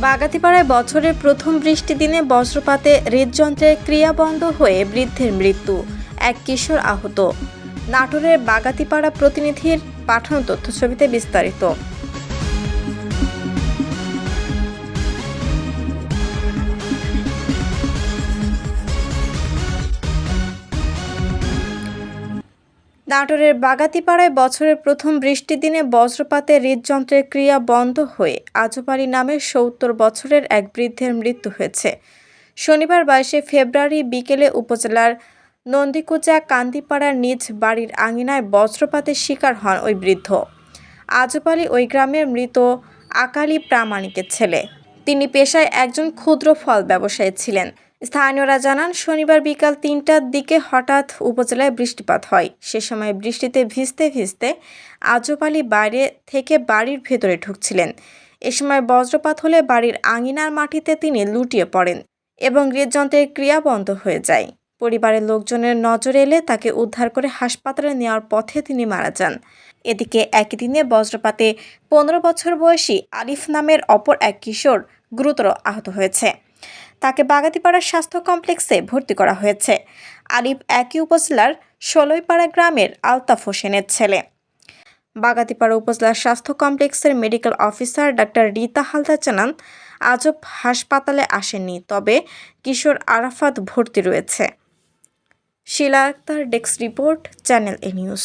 বাগাতিপাড়ায় বছরের প্রথম বৃষ্টি দিনে বজ্রপাতে হৃদযন্ত্রের ক্রিয়া বন্ধ হয়ে বৃদ্ধের মৃত্যু। এক কিশোর আহত। নাটোরের বাগাতিপাড়া প্রতিনিধির পাঠানো তথ্যছবিতে বিস্তারিত। নাটোরের বাগাতিপাড়ায় বছরের প্রথম বৃষ্টির দিনে বজ্রপাতে হৃদযন্ত্রের ক্রিয়া বন্ধ হয়ে আজবাড়ি নামে সত্তর বছরের এক বৃদ্ধের মৃত্যু হয়েছে। শনিবার বাইশে ফেব্রুয়ারি বিকেলে উপজেলার নন্দীকুচা কান্দিপাড়ার নিজ বাড়ির আঙিনায় বজ্রপাতের শিকার হন ওই বৃদ্ধ। আজবাড়ি ওই গ্রামের মৃত আকালি প্রামাণিকের ছেলে। তিনি পেশায় একজন ক্ষুদ্র ফল ব্যবসায়ী ছিলেন। স্থানীয়রা জানান, শনিবার বিকাল তিনটার দিকে হঠাৎ উপজেলায় বৃষ্টিপাত হয়। সে সময় বৃষ্টিতে ভিজতে ভিজতে আজব আলী বাইরে থেকে বাড়ির ভেতরে ঢুকছিলেন। এ সময় বজ্রপাত হলে বাড়ির আঙিনার মাটিতে তিনি লুটিয়ে পড়েন এবং হৃদযন্ত্রের ক্রিয়া বন্ধ হয়ে যায়। পরিবারের লোকজনের নজরে এলে তাকে উদ্ধার করে হাসপাতালে নেওয়ার পথে তিনি মারা যান। এদিকে একই দিনে বজ্রপাতে পনেরো বছর বয়সী আলিফ নামের অপর এক কিশোর গুরুতর আহত হয়েছে। তাকে বাগাতিপাড়ার স্বাস্থ্য কমপ্লেক্সে ভর্তি করা হয়েছে। আলিফ একই উপজেলার ষোলইপাড়া গ্রামের আলতাফ হোসেনের ছেলে। বাগাতিপাড়া উপজেলা স্বাস্থ্য কমপ্লেক্সের medical officer doctor Rita Haldar জানান, আজব হাসপাতালে আসেননি, তবে কিশোর আরাফাত ভর্তি রয়েছে। Shila Akter desk report, channel A news.